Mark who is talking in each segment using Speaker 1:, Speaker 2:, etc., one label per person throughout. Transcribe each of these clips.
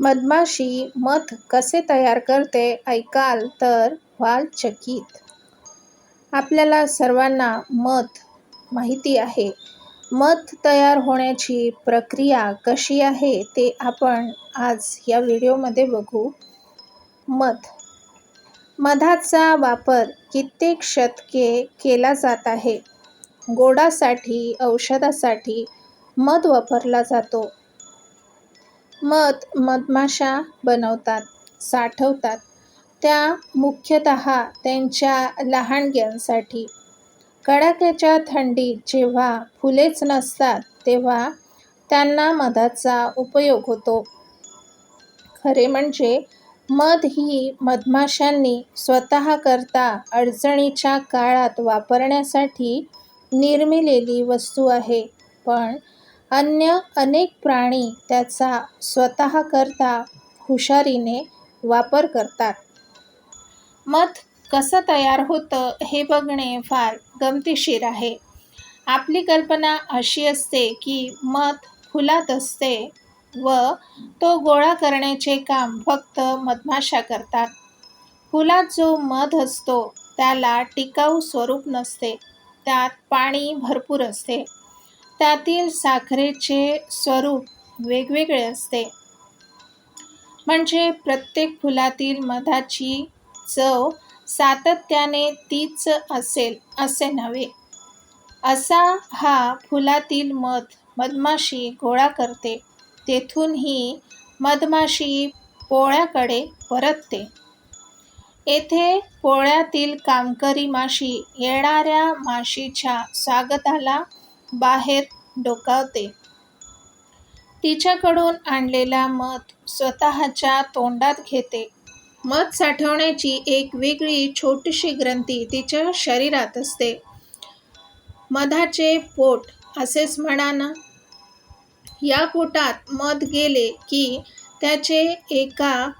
Speaker 1: मधमाशी मध कसे तयार करते ऐकाल तर व्हाल चकित! आपल्याला सर्वांना मध माहिती आहे. मध तयार होण्याची प्रक्रिया कशी आहे ते आपण आज या व्हिडिओमध्ये बघू. मध, मधाचा वापर कित्येक शतके केला जात आहे. गोडासाठी, औषधासाठी मध वापरला जातो. मध मधमाशा बनवतात, साठवतात त्या मुख्यतः त्यांच्या लहानग्यांसाठी. कडाक्याच्या थंडीत जेव्हा फुलेच नसतात तेव्हा त्यांना मधाचा उपयोग होतो. खरे म्हणजे मध ही मधमाशांनी स्वतःकरता अडचणीच्या काळात वापरण्यासाठी निर्मिलेली वस्तू आहे पण अन्य अनेक प्राणी त्याचा स्वतःकरता हुशारीने वापर करतात. मध कसं तयार होतं हे बघणे फार गमतीशीर आहे. आपली कल्पना अशी असते की मध फुलात असते व तो गोळा करण्याचे काम फक्त मधमाशा करतात. फुलात जो मध असतो त्याला टिकाऊ स्वरूप नसते. त्यात पाणी भरपूर असते. त्यातील साखरेचे स्वरूप वेगवेगळे असते. म्हणजे प्रत्येक फुलातील मधाची चव सातत्याने तीच असेल असे नव्हे. असा हा फुलातील मध मधमाशी गोळा करते तेथून ही मधमाशी पोळ्याकडे परतते. येथे पोळ्यातील कामकरी माशी येणाऱ्या माशीच्या स्वागताला बाहेर डोकावते. तिच्याकडून आणलेला मध स्वतःच्या तोंडात घेते. मध साठवण्याची एक वेगळी छोटीशी ग्रंथी तिच्या शरीरात असते. मधाचे पोट असेच म्हणा ना. या पोटात मध गेले की त्याचे एका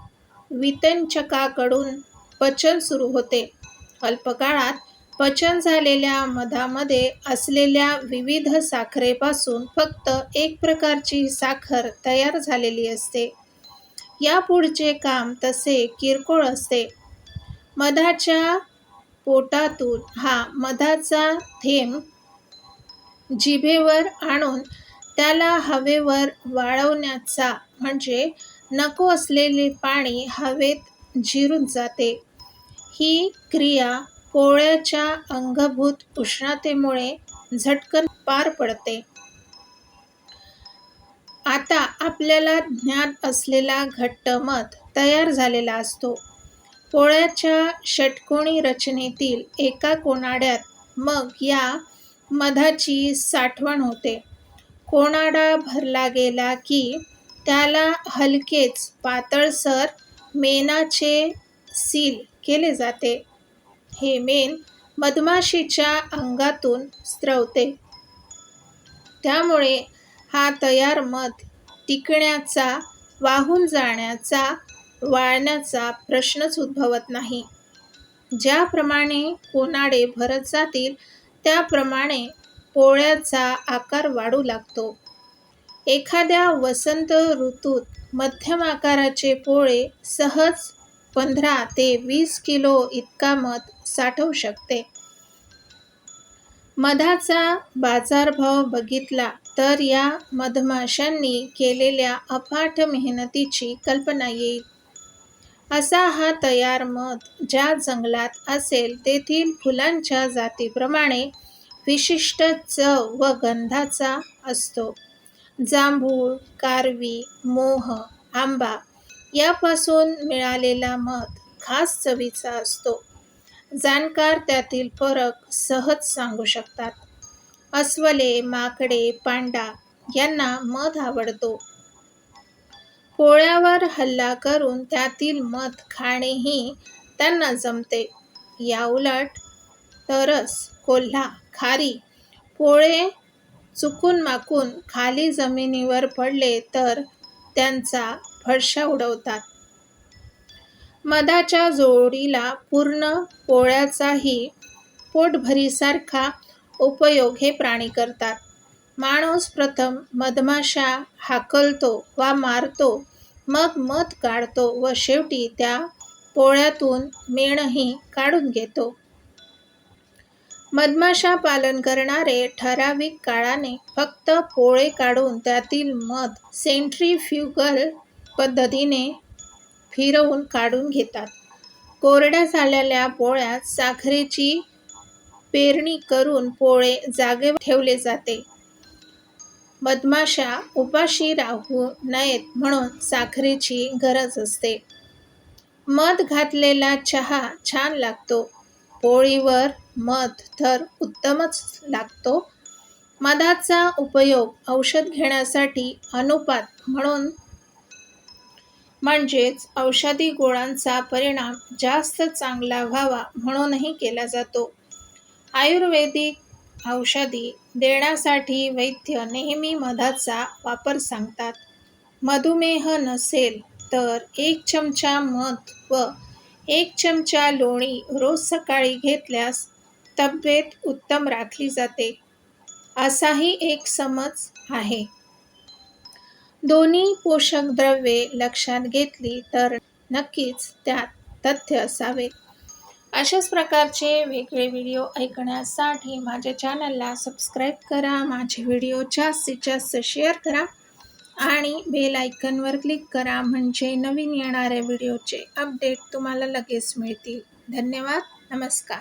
Speaker 1: वितंचकाकडून पचन सुरू होते. अल्पकाळात पचन झालेल्या मधामध्ये असलेल्या विविध साखरेपासून फक्त एक प्रकारची साखर तयार झालेली असते. यापुढचे काम तसे किरकोळ असते. मधाच्या पोटातून हा मधाचा थेंब जिभेवर आणून त्याला हवेवर वाळवण्याचा म्हणजे नको असलेले पाणी हवेत जिरून जाते. ही क्रिया पोळ्याच्या अंगभूत उष्णतेमुळे झटकन पार पडते. आता आपल्याला ज्ञात असलेला घट्ट मत तयार झालेला असतो. पोळ्याच्या षटकोणी रचनेतील एका कोणाड्यात मग या मधाची साठवण होते. कोणाडा भरला गेला की त्याला हलकेच पातळसर मेणाचे सील केले जाते. हे मेण मधमाशीच्या अंगातून स्रवते. त्यामुळे हा तयार मध टिकण्याचा, वाहून जाण्याचा, वाळण्याचा प्रश्नच उद्भवत नाही. ज्याप्रमाणे कोनाडे भरत जातील त्याप्रमाणे पोळ्याचा आकार वाढू लागतो. एखाद्या वसंत ऋतूत मध्यम आकाराचे पोळे सहज पंधरा ते वीस किलो इतका मध साठवू शकते. मधाचा बाजारभाव बघितला तर या मधमाशांनी केलेल्या अफाट मेहनतीची कल्पना येईल. असा हा तयार मध ज्या जंगलात असेल तेथील फुलांच्या जातीप्रमाणे विशिष्ट चव व गंधाचा असतो. जांभूळ, कारवी, मोह, आंबा यापासून मिळालेला मध खास चवीचा असतो. जाणकार त्यातील फरक सहज सांगू शकतात. अस्वले, माकडे, पांडा यांना मध आवडतो. पोळ्यावर हल्ला करून त्यातील मध खाणेही त्यांना जमते. याउलट तरस, कोल्हा, खारी पोळे चुकून माकून खाली जमिनीवर पडले तर त्यांचा फरशा उडवतात. मधाच्या जोडीला पूर्ण पोळ्याचाही पोटभरीसारखा उपयोग हे प्राणी करतात. माणूस प्रथम मधमाश्या हाकलतो वा मारतो मग मध काढतो व शेवटी त्या पोळ्यातून मेणही काढून घेतो मधमाशा पालन करणारे ठराविक काळाने फक्त पोळे काढून त्यातील मध सेंट्रीफ्युगल पद्धतीने फिरवून काढून घेतात. कोरड्या झालेल्या पोळ्यात साखरेची पेरणी करून पोळे जागे ठेवले जाते. मधमाशा उपाशी राहू नयेत म्हणून साखरेची गरज असते. मध घातलेला चहा छान लागतो. पोळीवर मध तर उत्तमच लागतो. मधाचा उपयोग औषध घेण्यासाठी अनुपात म्हणून म्हणजेच औषधी गोळांचा परिणाम जास्त चांगला व्हावा म्हणूनही केला जातो. आयुर्वेदिक औषधी देण्यासाठी वैद्य नेहमी मधाचा वापर सांगतात. मधुमेह नसेल तर एक चमचा मध व एक चमचा लोणी रोज सकाळी घेतल्यास तब्येत उत्तम राखली जाते. असाही एक समज आहे. दोन्ही पोषक द्रव्ये लक्षात घेतली तर नक्कीच त्यात तथ्य असावे. अशाच प्रकारचे वेगळे व्हिडिओ ऐकण्यासाठी माझ्या चॅनलला सबस्क्राईब करा माझे व्हिडिओ जास्तीत जास्त शेअर करा आणि बेल आयकनवर क्लिक करा म्हणजे नवीन येणाऱ्या व्हिडिओचे अपडेट तुम्हाला लगेच मिळतील. धन्यवाद नमस्कार.